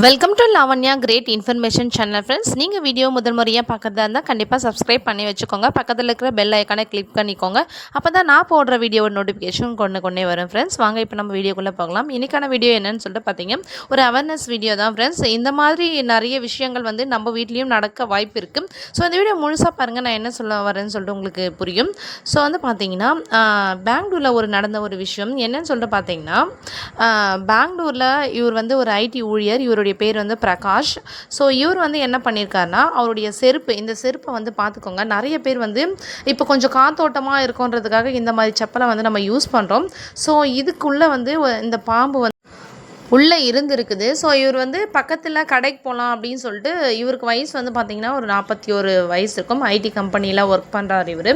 Welcome to Lavanya great information channel friends நீங்கள் video முதல் முறையாக பார்க்குறதா இருந்தால் கண்டிப்பாக சப்ஸ்கிரைப் பண்ணி வச்சுக்கோங்க. பக்கத்தில் இருக்கிற பெல் ஐக்கானை கிளிக் பண்ணிக்கோங்க. அப்போ தான் நான் போடுற வீடியோவோட நோட்டிஃபிகேஷன் கொண்டு கொண்டே வரும் ஃப்ரெண்ட்ஸ் வாங்க இப்போ நம்ம வீடியோக்குள்ளே போகலாம். இன்றைக்கான வீடியோ என்னன்னு சொல்லிட்டு பார்த்தீங்க ஒரு அவேர்னஸ் வீடியோ தான் ஃப்ரெண்ட்ஸ் இந்த மாதிரி நிறைய விஷயங்கள் வந்து நம்ம வீட்லேயும் நடக்க வாய்ப்பு இருக்குது ஸோ இந்த வீடியோ முழுசாக பாருங்கள் நான் என்ன சொல்ல வரேன்னு சொல்லிட்டு உங்களுக்கு புரியும். ஸோ வந்து பார்த்தீங்கன்னா பெங்களூரில் ஒரு நடந்த ஒரு விஷயம். என்னன்னு சொல்லிட்டு பார்த்தீங்கன்னா பெங்களூரில் இவர் வந்து ஒரு ஐடி ஊழியர். இவர் இவருடைய பேர் வந்து பிரகாஷ். ஸோ இவர் வந்து என்ன பண்ணியிருக்காருன்னா அவருடைய செருப்பு இந்த செருப்பை வந்து பார்த்துக்கோங்க. நிறைய பேர் வந்து இப்போ கொஞ்சம் காத்தோட்டமாக இருக்குன்றதுக்காக இந்த மாதிரி செப்பலை வந்து நம்ம யூஸ் பண்ணுறோம் ஸோ இதுக்குள்ளே வந்து இந்த பாம்பு வந்து உள்ளே இருந்திருக்குது. ஸோ இவர் வந்து பக்கத்தில் கடைக்கு போகலாம் அப்படின்னு சொல்லிட்டு இவருக்கு வயசு வந்து பார்த்திங்கன்னா ஒரு நாற்பத்தி ஒரு வயசு இருக்கும். ஐடி கம்பெனியில் ஒர்க் பண்ணுறாரு இவர்.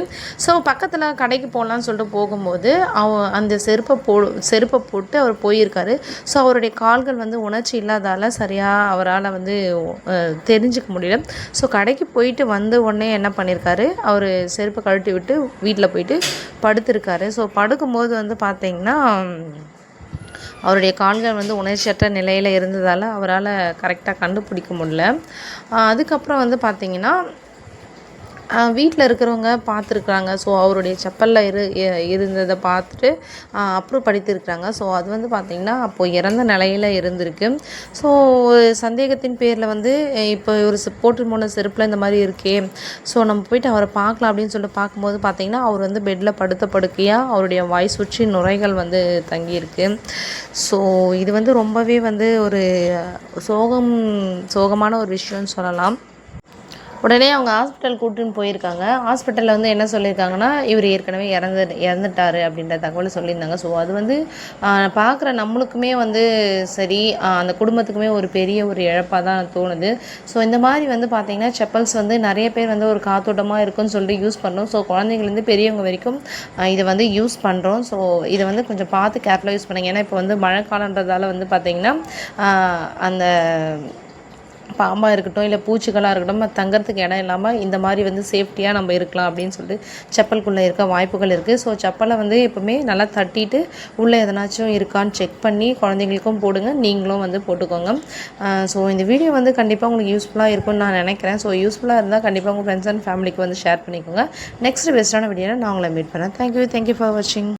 ஸோ பக்கத்தில் கடைக்கு போகலான்னு சொல்லிட்டு போகும்போது அவ அந்த செருப்பை போ செருப்பை போட்டு அவர் போயிருக்காரு. ஸோ அவருடைய கால்கள் வந்து உணர்ச்சி இல்லாதால சரியாக அவரால் வந்து தெரிஞ்சுக்க முடியல. ஸோ கடைக்கு போயிட்டு வந்த உடனே என்ன பண்ணியிருக்காரு அவர் செருப்பை கழட்டி விட்டு வீட்டில் போயிட்டு படுத்திருக்காரு. ஸோ படுக்கும்போது வந்து பார்த்திங்கன்னா அவருடைய கால்கள் வந்து உணர்ச்சியற்ற நிலையில் இருந்ததால் அவரால் கரெக்டாக கண்டுபிடிக்க முடில அதுக்கப்புறம் வந்து பார்த்திங்கன்னா வீட்டில் இருக்கிறவங்க பார்த்துருக்குறாங்க. ஸோ அவருடைய செப்பலில் இரு இருந்ததை பார்த்துட்டு அப்ரூவ் படித்திருக்கிறாங்க. ஸோ அது வந்து பார்த்திங்கன்னா அப்போது இறந்த நிலையில் இருந்திருக்கு. ஸோ ஒரு சந்தேகத்தின் பேரில் வந்து இப்போ ஒரு போட்டு போன செருப்பில் இந்த மாதிரி இருக்கே. ஸோ நம்ம போயிட்டு அவரை பார்க்கலாம் அப்படின்னு சொல்லிட்டு பார்க்கும்போது பார்த்திங்கன்னா அவர் வந்து பெட்டில் படுத்த படுக்கையாக அவருடைய வாய் சுற்றி நுரைகள் வந்து தங்கியிருக்கு. ஸோ இது வந்து ரொம்பவே வந்து ஒரு சோகம் சோகமான ஒரு விஷயம்னு சொல்லலாம். உடனே அவங்க ஹாஸ்பிட்டல் கூட்டுன்னு போயிருக்காங்க. ஹாஸ்பிட்டலில் வந்து என்ன சொல்லியிருக்காங்கன்னா இவர் ஏற்கனவே இறந்து இறந்துட்டாரு அப்படின்ற தகவலை சொல்லியிருந்தாங்க. ஸோ அது வந்து பார்க்குற நம்மளுக்குமே வந்து சரி அந்த குடும்பத்துக்குமே ஒரு பெரிய ஒரு இழப்பாக தான் தோணுது. ஸோ இந்த மாதிரி வந்து பார்த்திங்கன்னா செப்பல்ஸ் வந்து நிறைய பேர் வந்து ஒரு காத்தோட்டமாக இருக்குன்னு சொல்லிட்டு யூஸ் பண்ணோம் ஸோ குழந்தைங்கலேருந்து பெரியவங்க வரைக்கும் இதை வந்து யூஸ் பண்ணுறோம் ஸோ இதை வந்து கொஞ்சம் பார்த்து கேர்ஃபுல்லாக யூஸ் பண்ணுங்கள் ஏன்னா இப்போ வந்து மழைக்காலன்றதால வந்து பார்த்திங்கன்னா அந்த பாம்பாக இருக்கட்டும் இல்லை பூச்சிகளாக இருக்கட்டும் நம்ம தங்கறதுக்கு இடம் இல்லாமல் இந்த மாதிரி வந்து சேஃப்டியாக நம்ம இருக்கலாம் அப்படின்னு சொல்லிட்டு செப்பலுக்குள்ளே இருக்க வாய்ப்புகள் இருக்குது ஸோ செப்பலை வந்து எப்போவுமே நல்லா தட்டிட்டு உள்ளே எதனாச்சும் இருக்கான்னு செக் பண்ணி குழந்தைங்களுக்கும் போடுங்க. நீங்களும் வந்து போட்டுக்கோங்க. ஸோ இந்த வீடியோ வந்து கண்டிப்பாக உங்களுக்கு யூஸ்ஃபுல்லாக இருக்கும்னு நான் நினைக்கிறேன். ஸோ யூஸ்ஃபுல்லாக இருந்தால் கண்டிப்பாக உங்கள் ஃப்ரெண்ட்ஸ் அண்ட் ஃபேமிலிக்கு வந்து ஷேர் பண்ணிக்கோங்க. நெக்ஸ்ட் பெஸ்ட்டான வீடியோவில் நான் உங்களை மீட் பண்ணேன் தேங்க்யூ தேங்க்யூ ஃபார் வாட்சிங்